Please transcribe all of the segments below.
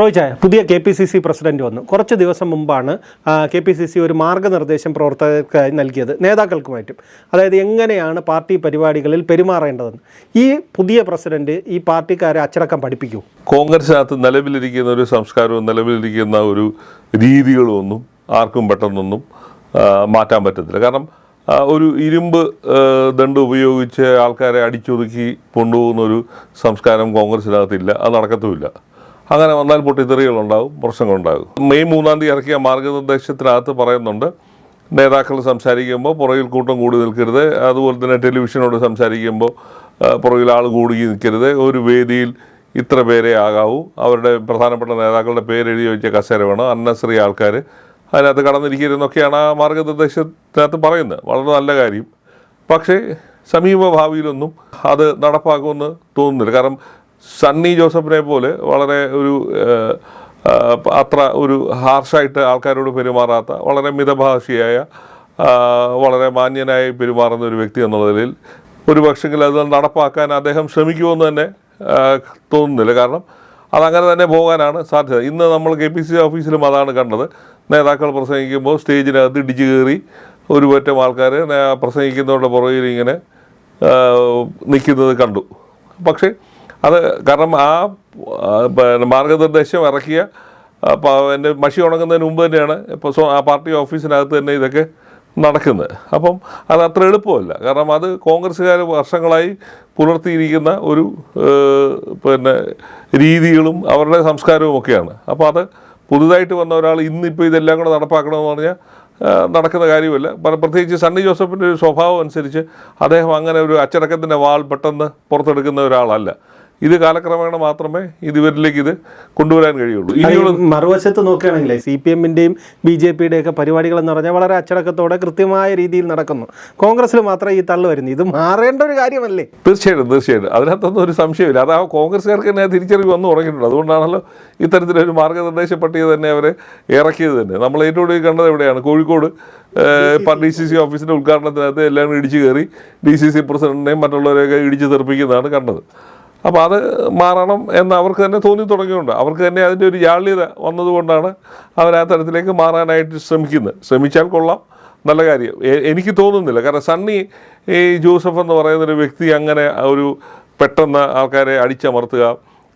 റോയ് ചായ പുതിയ K P C C president വന്നു. കുറച്ച് ദിവസം മുമ്പാണ് കെ പി സി സി ഒരു മാർഗനിർദ്ദേശം പ്രവർത്തകർക്കായി നൽകിയത്. നേതാക്കൾക്കുമായിട്ടും. അതായത് എങ്ങനെയാണ് പാർട്ടി പരിപാടികളിൽ പെരുമാറേണ്ടതെന്ന്. ഈ പുതിയ പ്രസിഡന്റ് ഈ പാർട്ടിക്കാരെ അച്ചടക്കം പഠിപ്പിക്കൂ. കോൺഗ്രസിനകത്ത് നിലവിലിരിക്കുന്ന ഒരു സംസ്കാരവും നിലവിലിരിക്കുന്ന ഒരു രീതികളും ഒന്നും ആർക്കും പെട്ടെന്നൊന്നും മാറ്റാൻ പറ്റത്തില്ല. കാരണം ഒരു ഇരുമ്പ് ദണ്ട് ഉപയോഗിച്ച് ആൾക്കാരെ അടിച്ചൊതുക്കി കൊണ്ടുപോകുന്ന ഒരു സംസ്കാരം കോൺഗ്രസിനകത്തില്ല. അത് നടക്കത്തുമില്ല. അങ്ങനെ വന്നാൽ പൊട്ടിത്തെറികളുണ്ടാവും പ്രശ്നങ്ങളുണ്ടാകും. മെയ് മൂന്നാം തീയതി ഇറക്കിയ മാർഗനിർദ്ദേശത്തിനകത്ത് പറയുന്നുണ്ട് നേതാക്കൾ സംസാരിക്കുമ്പോൾ പുറകിൽ കൂട്ടം കൂടി നിൽക്കരുത് അതുപോലെ തന്നെ ടെലിവിഷനോട് സംസാരിക്കുമ്പോൾ പുറകിൽ ആൾ കൂടി നിൽക്കരുത് ഒരു വേദിയിൽ ഇത്ര പേരെ ആകാവൂ അവരുടെ പ്രധാനപ്പെട്ട നേതാക്കളുടെ പേരെഴുതി വെച്ച കസേര വേണം അന്നശ്രീ ആൾക്കാർ അതിനകത്ത് കടന്നിരിക്കരുതെന്നൊക്കെയാണ് ആ മാർഗനിർദ്ദേശത്തിനകത്ത് പറയുന്നത്. വളരെ നല്ല കാര്യം. പക്ഷേ സമീപ ഭാവിയിലൊന്നും അത് നടപ്പാക്കുമെന്ന് തോന്നുന്നില്ല. കാരണം സണ്ണി ജോസഫിനെ പോലെ വളരെ ഒരു അത്ര ഒരു ഹാർഷായിട്ട് ആൾക്കാരോട് പെരുമാറാത്ത വളരെ മിതഭാഷിയായ വളരെ മാന്യനായി പെരുമാറുന്ന ഒരു വ്യക്തി എന്നുള്ള നിലയിൽ ഒരു പക്ഷെങ്കിൽ അത് നടപ്പാക്കാൻ അദ്ദേഹം ശ്രമിക്കുമെന്ന് തന്നെ തോന്നുന്നില്ല. കാരണം അതങ്ങനെ തന്നെ പോകാനാണ് സാധ്യത. ഇന്ന് നമ്മൾ കെ പി സി ഓഫീസിലും അതാണ് കണ്ടത്. നേതാക്കൾ പ്രസംഗിക്കുമ്പോൾ സ്റ്റേജിനകത്ത് ഇടിച്ചു കയറി ഒരു പറ്റം ആൾക്കാർ പ്രസംഗിക്കുന്നവരുടെ പുറകിൽ ഇങ്ങനെ നിൽക്കുന്നത് കണ്ടു. പക്ഷേ അത് കാരണം ആ മാർഗനിർദ്ദേശം ഇറക്കിയ എന്റെ മഷി ഉണങ്ങുന്നതിന് മുമ്പ് തന്നെയാണ് ഇപ്പോൾ സോ ആ പാർട്ടി ഓഫീസിനകത്ത് തന്നെ ഇതൊക്കെ നടക്കുന്നത്. അപ്പം അത് അത്ര എളുപ്പമല്ല. കാരണം അത് കോൺഗ്രസ്സുകാർ വർഷങ്ങളായി പുലർത്തിയിരിക്കുന്ന ഒരു പിന്നെ രീതികളും അവരുടെ സംസ്കാരവും ഒക്കെയാണ്. അപ്പോൾ അത് പുതുതായിട്ട് വന്ന ഒരാൾ ഇന്നിപ്പോൾ ഇതെല്ലാം കൂടെ നടപ്പാക്കണമെന്ന് പറഞ്ഞാൽ നടക്കുന്ന കാര്യമല്ല. പ്രത്യേകിച്ച് സണ്ണി ജോസഫിന്റെ ഒരു സ്വഭാവം അനുസരിച്ച് അദ്ദേഹം അങ്ങനെ ഒരു അച്ചടക്കത്തിന്റെ വാൾ പെട്ടെന്ന് പുറത്തെടുക്കുന്ന ഒരാളല്ല. ഇത് കാലക്രമേണ മാത്രമേ ഇത് ഇവരിലേക്ക് ഇത് കൊണ്ടുവരാൻ കഴിയുള്ളൂ. ഇനിയുള്ള മറുവശത്ത് നോക്കുകയാണെങ്കിൽ സി പി എമ്മിന്റെയും ബി ജെ പിയുടെയൊക്കെ പരിപാടികൾ എന്ന് പറഞ്ഞാൽ വളരെ അച്ചടക്കത്തോടെ കൃത്യമായ രീതിയിൽ നടക്കുന്നു. കോൺഗ്രസ്സിൽ മാത്രമേ ഈ തള്ളു വരുന്നു. ഇത് മാറേണ്ട ഒരു കാര്യമല്ലേ? തീർച്ചയായിട്ടും തീർച്ചയായിട്ടും. അതിനകത്തൊന്നും ഒരു സംശയമില്ല. അത് ആ കോൺഗ്രസ്സുകാർക്ക് തന്നെ തിരിച്ചറിവ് വന്നു തുടങ്ങിയിട്ടുണ്ട്. അതുകൊണ്ടാണല്ലോ ഇത്തരത്തിലൊരു മാർഗനിർദ്ദേശ പട്ടിക തന്നെ അവരെ ഇറക്കിയത് തന്നെ. നമ്മൾ ഏറ്റവും കൂടുതൽ കണ്ടത് എവിടെയാണ്? Kozhikode D C C. ഓഫീസിന്റെ ഉദ്ഘാടനത്തിനകത്ത് എല്ലാം ഇടിച്ചു കയറി ഡി സി സി പ്രസിഡന്റിനെയും മറ്റുള്ളവരെയൊക്കെ ഇടിച്ചു തെറിപ്പിക്കുന്നതാണ് കണ്ടത്. അപ്പോൾ അത് മാറണം എന്ന് അവർക്ക് തന്നെ തോന്നി തുടങ്ങിയിട്ടുണ്ട്. അവർക്ക് തന്നെ അതിന്റെ ഒരു ജാള്യത വന്നതുകൊണ്ടാണ് അവർ ആ തരത്തിലേക്ക് മാറാനായിട്ട് ശ്രമിക്കുന്നത്. ശ്രമിച്ചാൽ കൊള്ളാം. നല്ല കാര്യം. എനിക്ക് തോന്നുന്നില്ല. കാരണം സണ്ണി ഈ ജോസഫ് എന്ന് പറയുന്നൊരു വ്യക്തി അങ്ങനെ ഒരു പെട്ടെന്ന് ആൾക്കാരെ അടിച്ചമർത്തുക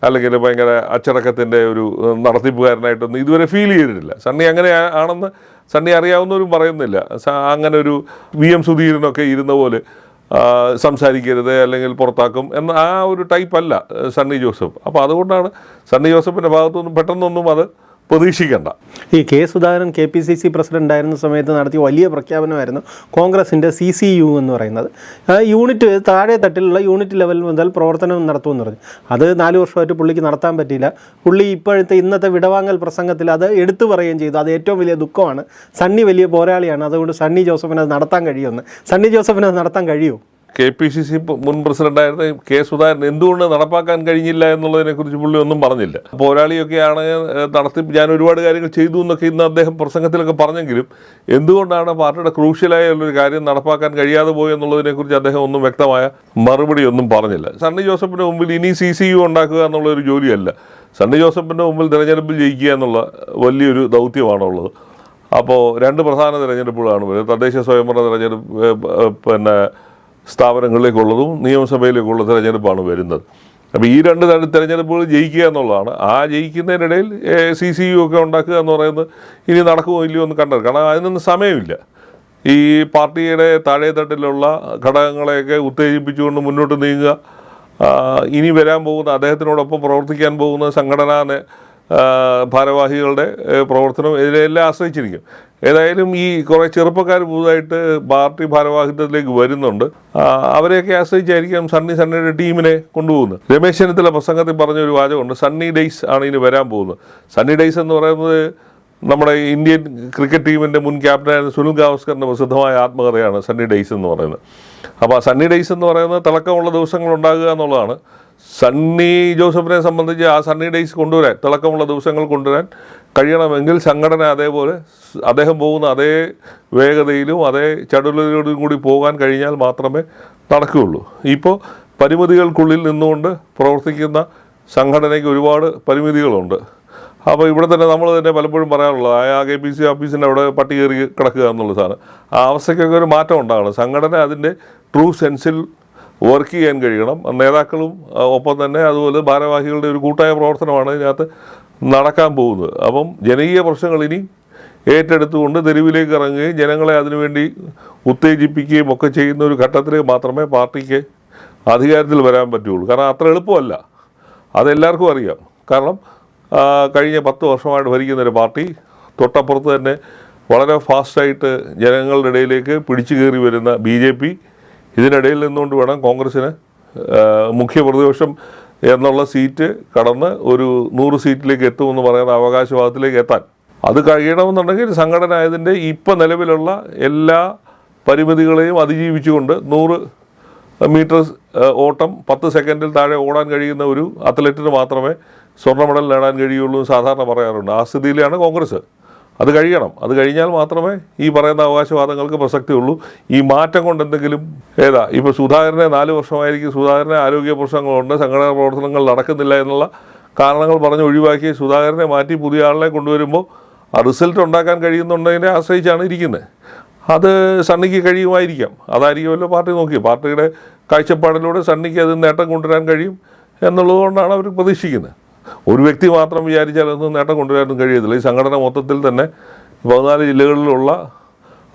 അല്ലെങ്കിൽ ഭയങ്കര അച്ചടക്കത്തിന്റെ ഒരു നടത്തിപ്പുകാരനായിട്ടൊന്നും ഇതുവരെ ഫീൽ ചെയ്തിട്ടില്ല. സണ്ണി അങ്ങനെ ആണെന്ന് സണ്ണി അറിയാവുന്നവരും പറയുന്നില്ല. അങ്ങനെ ഒരു വി എം സുധീരനൊക്കെ ഇരുന്ന പോലെ സംസാരിക്കരുത് അല്ലെങ്കിൽ പുറത്താക്കും എന്ന ആ ഒരു ടൈപ്പല്ല സണ്ണി ജോസഫ്. അപ്പോൾ അതുകൊണ്ടാണ് സണ്ണി ജോസഫിന്റെ ഭാഗത്തുനിന്നും പെട്ടെന്നൊന്നും അത് പ്രതീക്ഷിക്കേണ്ട. ഈ K Sudhakaran K P C C president ആയിരുന്ന സമയത്ത് നടത്തിയ വലിയ പ്രഖ്യാപനമായിരുന്നു കോൺഗ്രസിന്റെ സി സി യു എന്ന് പറയുന്നത്. യൂണിറ്റ് താഴെ തട്ടിലുള്ള യൂണിറ്റ് ലെവൽ മുതൽ പ്രവർത്തനം നടത്തുമെന്ന് പറഞ്ഞു. അത് നാല് വർഷമായിട്ട് പുള്ളിക്ക് നടത്താൻ പറ്റിയില്ല. പുള്ളി ഇപ്പോഴത്തെ ഇന്നത്തെ വിടവാങ്ങൽ പ്രസംഗത്തിൽ അത് എടുത്തു പറയുകയും ചെയ്തു. അത് ഏറ്റവും വലിയ ദുഃഖമാണ്. സണ്ണി വലിയ പോരാളിയാണ്. അതുകൊണ്ട് സണ്ണി ജോസഫിന് അത് നടത്താൻ കഴിയുമെന്ന്. സണ്ണി ജോസഫിന് അത് നടത്താൻ കഴിയുമോ? കെ പി സി സി മുൻ പ്രസിഡന്റായിരുന്ന കെ സുധാകരൻ എന്തുകൊണ്ട് നടപ്പാക്കാൻ കഴിഞ്ഞില്ല എന്നുള്ളതിനെക്കുറിച്ച് പുള്ളി ഒന്നും പറഞ്ഞില്ല. പോരാളിയൊക്കെയാണ് നടത്തി ഞാൻ ഒരുപാട് കാര്യങ്ങൾ ചെയ്തു എന്നൊക്കെ ഇന്ന് അദ്ദേഹം പ്രസംഗത്തിലൊക്കെ പറഞ്ഞെങ്കിലും എന്തുകൊണ്ടാണ് പാർട്ടിയുടെ ക്രൂഷ്യലായ ഒരു കാര്യം നടപ്പാക്കാൻ കഴിയാതെ പോയി എന്നുള്ളതിനെക്കുറിച്ച് അദ്ദേഹം ഒന്നും വ്യക്തമായ മറുപടി ഒന്നും പറഞ്ഞില്ല. സണ്ണി ജോസഫിന്റെ മുമ്പിൽ ഇനി സി സി യു ഉണ്ടാക്കുക എന്നുള്ള ഒരു ജോലിയല്ല. സണ്ണി ജോസഫിന്റെ മുമ്പിൽ തിരഞ്ഞെടുപ്പിൽ ജയിക്കുക എന്നുള്ള വലിയൊരു ദൗത്യമാണുള്ളത്. അപ്പോൾ രണ്ട് പ്രധാന തിരഞ്ഞെടുപ്പുകളാണ് തദ്ദേശ സ്വയംഭരണ തിരഞ്ഞെടുപ്പ് പിന്നെ സ്ഥാപനങ്ങളിലേക്കുള്ളതും നിയമസഭയിലേക്കുള്ള തിരഞ്ഞെടുപ്പാണ് വരുന്നത്. അപ്പോൾ ഈ രണ്ട് തര- തിരഞ്ഞെടുപ്പുകൾ ജയിക്കുക എന്നുള്ളതാണ്. ആ ജയിക്കുന്നതിനിടയിൽ സി സി യു ഒക്കെ ഉണ്ടാക്കുക എന്ന് പറയുന്നത് ഇനി നടക്കുമോ ഇല്ലയോ എന്ന് കണ്ടത്. കാരണം അതിനൊന്നും സമയമില്ല. ഈ പാർട്ടിയുടെ താഴെത്തട്ടിലുള്ള ഘടകങ്ങളെയൊക്കെ ഉത്തേജിപ്പിച്ചുകൊണ്ട് മുന്നോട്ട് നീങ്ങുക ഇനി വരാൻ പോകുന്ന അദ്ദേഹത്തിനോടൊപ്പം പ്രവർത്തിക്കാൻ പോകുന്ന സംഘടനാ ഭാരവാഹികളുടെ പ്രവർത്തനം ഇതിലെല്ലാം ആശ്രയിച്ചിരിക്കും. ഏതായാലും ഈ കുറേ ചെറുപ്പക്കാർ പുതുതായിട്ട് പാർട്ടി ഭാരവാഹിത്വത്തിലേക്ക് വരുന്നുണ്ട്. അവരെയൊക്കെ ആശ്രയിച്ചായിരിക്കും സണ്ണി സണ്ണിയുടെ ടീമിനെ കൊണ്ടുപോകുന്നത്. രമേശ് ചെന്നിത്തല പ്രസംഗത്തിൽ പറഞ്ഞൊരു വാചകമുണ്ട് സണ്ണി ഡേയ്സ് ആണ് ഇനി വരാൻ പോകുന്നത്. സണ്ണി ഡേയ്സ് എന്ന് പറയുന്നത് നമ്മുടെ ഇന്ത്യൻ ക്രിക്കറ്റ് ടീമിന്റെ മുൻ ക്യാപ്റ്റനായിരുന്ന സുനിൽ ഗാവസ്കറിന്റെ പ്രസിദ്ധമായ ആത്മകഥയാണ് സണ്ണി ഡേയ്സ് എന്ന് പറയുന്നത്. അപ്പോൾ സണ്ണി ഡേയ്സ് എന്ന് പറയുന്നത് തിളക്കമുള്ള ദിവസങ്ങൾ ഉണ്ടാകുക എന്നുള്ളതാണ്. സണ്ണി ജോസഫിനെ സംബന്ധിച്ച് ആ സണ്ണി ഡേയ്സ് കൊണ്ടുവരാൻ തിളക്കമുള്ള ദിവസങ്ങൾ കൊണ്ടുവരാൻ കഴിയണമെങ്കിൽ സംഘടന അതേപോലെ അദ്ദേഹം പോകുന്ന അതേ വേഗതയിലും അതേ ചടുലതയോടും കൂടി പോകാൻ കഴിഞ്ഞാൽ മാത്രമേ നടക്കുകയുള്ളൂ. ഇപ്പോൾ പരിമിതികൾക്കുള്ളിൽ നിന്നുകൊണ്ട് പ്രവർത്തിക്കുന്ന സംഘടനയ്ക്ക് ഒരുപാട് പരിമിതികളുണ്ട്. അപ്പോൾ ഇവിടെ തന്നെ നമ്മൾ തന്നെ പലപ്പോഴും പറയാറുള്ളത് ആ കെ പി സി ഓഫീസിന്റെ അവിടെ പട്ടി കയറി കിടക്കുക എന്നുള്ള സാധനം. ആ അവസ്ഥയ്ക്കൊക്കെ ഒരു മാറ്റം ഉണ്ടാകണം. സംഘടന അതിന്റെ ട്രൂ സെൻസിൽ വർക്ക് ചെയ്യാൻ കഴിയണം. നേതാക്കളും ഒപ്പം തന്നെ അതുപോലെ ഭാരവാഹികളുടെ ഒരു കൂട്ടായ പ്രവർത്തനമാണ് ഇതിനകത്ത് നടക്കാൻ പോകുന്നത്. അപ്പം ജനകീയ പ്രശ്നങ്ങൾ ഇനി ഏറ്റെടുത്തുകൊണ്ട് തെരുവിലേക്ക് ഇറങ്ങുകയും ജനങ്ങളെ അതിനുവേണ്ടി ഉത്തേജിപ്പിക്കുകയും ഒക്കെ ചെയ്യുന്ന ഒരു ഘട്ടത്തിലേക്ക് മാത്രമേ പാർട്ടിക്ക് അധികാരത്തിൽ വരാൻ പറ്റുള്ളൂ കാരണം അത്ര എളുപ്പമല്ല. അതെല്ലാവർക്കും അറിയാം. കാരണം കഴിഞ്ഞ പത്ത് വർഷമായിട്ട് ഭരിക്കുന്നൊരു പാർട്ടി തൊട്ടപ്പുറത്ത് തന്നെ വളരെ ഫാസ്റ്റായിട്ട് ജനങ്ങളുടെ ഇടയിലേക്ക് പിടിച്ചു കയറി വരുന്ന ബി ജെ പി ഇതിനിടയിൽ നിന്നുകൊണ്ട് വേണം കോൺഗ്രസ്സിന് മുഖ്യ പ്രതിപക്ഷം എന്നുള്ള സീറ്റ് കടന്ന് ഒരു നൂറ് സീറ്റിലേക്ക് എത്തുമെന്ന് പറയുന്ന അവകാശവാദത്തിലേക്ക് എത്താൻ. അത് കഴിയണമെന്നുണ്ടെങ്കിൽ സംഘടന ആയതിന്റെ ഇപ്പം നിലവിലുള്ള എല്ലാ പരിമിതികളെയും അതിജീവിച്ചുകൊണ്ട് നൂറ് മീറ്റർ ഓട്ടം പത്ത് സെക്കൻഡിൽ താഴെ ഓടാൻ കഴിയുന്ന ഒരു അത്ലറ്റിന് മാത്രമേ സ്വർണ മെഡൽ നേടാൻ കഴിയുള്ളൂ എന്ന് സാധാരണ പറയാറുണ്ട്. ആ സ്ഥിതിയിലാണ് കോൺഗ്രസ്. അത് കഴിയണം. അത് കഴിഞ്ഞാൽ മാത്രമേ ഈ പറയുന്ന അവകാശവാദങ്ങൾക്ക് പ്രസക്തിയുള്ളൂ. ഈ മാറ്റം കൊണ്ട് എന്തെങ്കിലും ഏതാ ഇപ്പോൾ സുധാകരനെ നാല് വർഷമായിരിക്കും സുധാകരനെ ആരോഗ്യ പ്രശ്നങ്ങളുണ്ട് സംഘടനാ പ്രവർത്തനങ്ങൾ നടക്കുന്നില്ല എന്നുള്ള കാരണങ്ങൾ പറഞ്ഞ് ഒഴിവാക്കി സുധാകരനെ മാറ്റി പുതിയ ആളിനെ കൊണ്ടുവരുമ്പോൾ ആ റിസൾട്ട് ഉണ്ടാക്കാൻ കഴിയുന്നുണ്ടതിനെ ആശ്രയിച്ചാണ് ഇരിക്കുന്നത് അത് സണ്ണിക്ക് കഴിയുമായിരിക്കാം. അതായിരിക്കുമല്ലോ പാർട്ടി നോക്കി പാർട്ടിയുടെ കാഴ്ചപ്പാടിലൂടെ സണ്ണിക്ക് അത് നേട്ടം കൊണ്ടുവരാൻ കഴിയും എന്നുള്ളതുകൊണ്ടാണ് അവർ പ്രതീക്ഷിക്കുന്നത് ഒരു വ്യക്തി മാത്രം വിചാരിച്ചാൽ അതൊന്നും നേട്ടം കൊണ്ടുവരാനും കഴിയത്തില്ല. ഈ സംഘടന മൊത്തത്തിൽ തന്നെ പതിനാല് ജില്ലകളിലുള്ള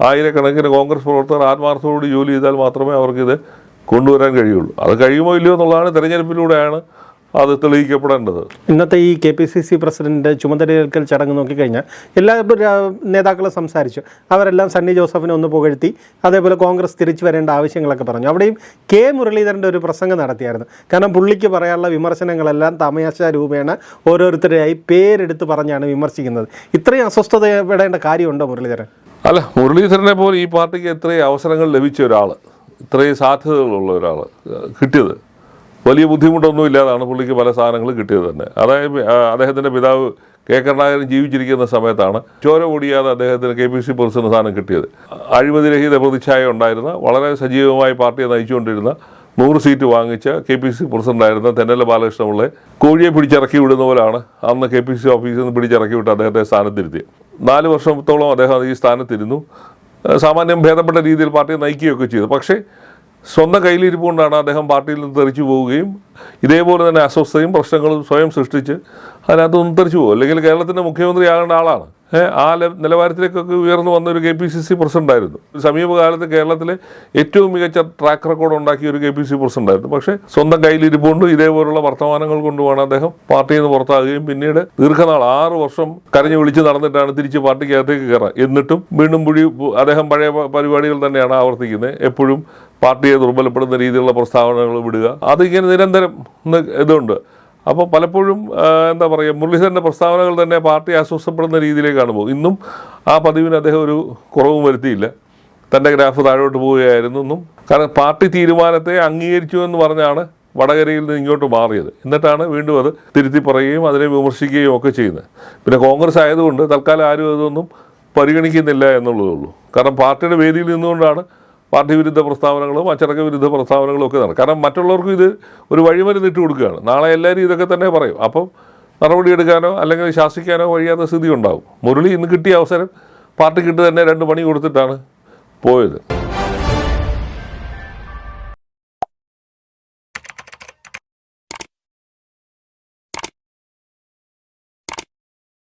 ആയിരക്കണക്കിന് കോൺഗ്രസ് പ്രവർത്തകർ ആത്മാർത്ഥത്തോട് ജോലി ചെയ്താൽ മാത്രമേ അവർക്കിത് കൊണ്ടുവരാൻ കഴിയുള്ളൂ. അത് കഴിയുമോ ഇല്ലയോ എന്നുള്ളതാണ് തെരഞ്ഞെടുപ്പിലൂടെയാണ് അത് തെളിയിക്കപ്പെടേണ്ടത്. ഇന്നത്തെ ഈ കെ പി സി സി പ്രസിഡന്റിന്റെ ചുമതലയേൽക്കൽ ചടങ്ങ് നോക്കിക്കഴിഞ്ഞാൽ എല്ലാ നേതാക്കളും സംസാരിച്ചു. അവരെല്ലാം സണ്ണി ജോസഫിനെ ഒന്ന് പുകഴ്ത്തി അതേപോലെ കോൺഗ്രസ് തിരിച്ചു വരേണ്ട ആവശ്യങ്ങളൊക്കെ പറഞ്ഞു. അവിടെയും കെ മുരളീധരന്റെ ഒരു പ്രസംഗം നടത്തിയായിരുന്നു. കാരണം പുള്ളിക്ക് പറയാനുള്ള വിമർശനങ്ങളെല്ലാം തമയാശ രൂപേണ ഓരോരുത്തരെയായി പേരെടുത്ത് പറഞ്ഞാണ് വിമർശിക്കുന്നത്. ഇത്രയും അസ്വസ്ഥതപ്പെടേണ്ട കാര്യമുണ്ടോ മുരളീധരൻ? അല്ല മുരളീധരനെ പോലെ ഈ പാർട്ടിക്ക് ഇത്രയും അവസരങ്ങൾ ലഭിച്ച ഒരാൾ ഇത്രയും സാധ്യതകളുള്ള ഒരാൾ കിട്ടിയത്. വലിയ ബുദ്ധിമുട്ടൊന്നും ഇല്ലാതാണ് പുള്ളിക്ക് പല സാധനങ്ങളും കിട്ടിയത് തന്നെ. അതായത് അദ്ദേഹത്തിന്റെ പിതാവ് കെ. കരുണാകരൻ ജീവിച്ചിരിക്കുന്ന സമയത്താണ് ചോര ഓടിയാതെ അദ്ദേഹത്തിന് കെ. പി. സി. പ്രസിഡന്റ് സ്ഥാനം കിട്ടിയത്. അഴിമതിരഹിത പ്രതിച്ഛായ ഉണ്ടായിരുന്ന വളരെ സജീവമായി പാർട്ടിയെ നയിച്ചുകൊണ്ടിരുന്ന നൂറ് സീറ്റ് വാങ്ങിച്ച കെ. പി. സി. പ്രസിഡന്റായിരുന്ന തെന്നല ബാലകൃഷ്ണപിള്ള കോഴിയെ പിടിച്ചിറക്കി വിടുന്ന പോലാണ് അന്ന് കെ. പി. സി. ഓഫീസിൽ നിന്ന് പിടിച്ചിറക്കി വിട്ട് അദ്ദേഹത്തെ സ്ഥാനത്തിരുത്തിയത്. നാല് വർഷത്തോളം അദ്ദേഹം ഈ സ്ഥാനത്തിരുന്നു. സാമാന്യം ഭേദപ്പെട്ട രീതിയിൽ പാർട്ടിയെ നയിക്കുകയൊക്കെ ചെയ്തു. പക്ഷേ സ്വന്തം കയ്യിലിരിപ്പുകൊണ്ടാണ് അദ്ദേഹം പാർട്ടിയിൽ നിന്ന് തെറിച്ചു പോവുകയും ഇതേപോലെ തന്നെ അസ്വസ്ഥയും പ്രശ്നങ്ങളും സ്വയം സൃഷ്ടിച്ച് അതിനകത്ത് നിന്ന് തെറിച്ചു പോകും. അല്ലെങ്കിൽ കേരളത്തിന്റെ മുഖ്യമന്ത്രി ആകേണ്ട ആളാണ്. ആ നിലവാരത്തിലേക്കൊക്കെ ഉയർന്നു വന്ന ഒരു കെ പി സി സി പ്രസിഡന്റായിരുന്നു. സമീപകാലത്ത് കേരളത്തിലെ ഏറ്റവും മികച്ച ട്രാക്ക് റെക്കോർഡ് ഉണ്ടാക്കിയ ഒരു കെ പി സി പ്രസിഡന്റായിരുന്നു. പക്ഷേ സ്വന്തം കയ്യിലിരിപ്പുകൊണ്ട് ഇതേപോലുള്ള വർത്തമാനങ്ങൾ കൊണ്ടുമാണ് അദ്ദേഹം പാർട്ടിയിൽ നിന്ന് പുറത്താകുകയും പിന്നീട് ദീർഘനാൾ ആറ് വർഷം കരഞ്ഞു വിളിച്ച് നടന്നിട്ടാണ് തിരിച്ച് പാർട്ടിക്കകത്തേക്ക് കയറാൻ. എന്നിട്ടും വീണ്ടും പുഴി അദ്ദേഹം പഴയ പരിപാടികൾ തന്നെയാണ് ആവർത്തിക്കുന്നത്. എപ്പോഴും പാർട്ടിയെ ദുർബലപ്പെടുന്ന രീതിയിലുള്ള പ്രസ്താവനകൾ വിടുക. അതിങ്ങനെ നിരന്തരം ഇതുണ്ട്. അപ്പോൾ പലപ്പോഴും എന്താ പറയുക മുരളീധരന്റെ പ്രസ്താവനകൾ തന്നെ പാർട്ടി അസ്വസ്ഥപ്പെടുന്ന രീതിയിലേക്കാണ് പോകും ഇന്നും ആ പതിവിന് അദ്ദേഹം ഒരു കുറവും വരുത്തിയില്ല. തന്റെ ഗ്രാഫ് താഴോട്ട് പോവുകയായിരുന്നു എന്നും കാരണം പാർട്ടി തീരുമാനത്തെ അംഗീകരിച്ചു എന്ന് പറഞ്ഞാണ് വടകരയിൽ നിന്ന് ഇങ്ങോട്ട് മാറിയത്. എന്നിട്ടാണ് വീണ്ടും അത് തിരുത്തി പറയുകയും അതിനെ വിമർശിക്കുകയും ഒക്കെ ചെയ്യുന്നത്. പിന്നെ കോൺഗ്രസ് ആയതുകൊണ്ട് തൽക്കാലം ആരും അതൊന്നും പരിഗണിക്കുന്നില്ല എന്നുള്ളതേ ഉള്ളൂ. കാരണം പാർട്ടിയുടെ വേദിയിൽ നിന്നുകൊണ്ടാണ് പാർട്ടി വിരുദ്ധ പ്രസ്താവനകളും അച്ചടക്ക വിരുദ്ധ പ്രസ്താവനകളും ഒക്കെ നടക്കും. കാരണം മറ്റുള്ളവർക്കും ഇത് ഒരു വഴിമരുന്ന് ഇട്ട് കൊടുക്കുകയാണ്. നാളെ എല്ലാവരും ഇതൊക്കെ തന്നെ പറയും. അപ്പം നടപടിയെടുക്കാനോ അല്ലെങ്കിൽ ശാസിക്കാനോ കഴിയാത്ത സ്ഥിതി ഉണ്ടാവും. മുരളി ഇന്ന് കിട്ടിയ അവസരം പാർട്ടിക്കിട്ട് തന്നെ രണ്ട് പണി കൊടുത്തിട്ടാണ് പോയത്.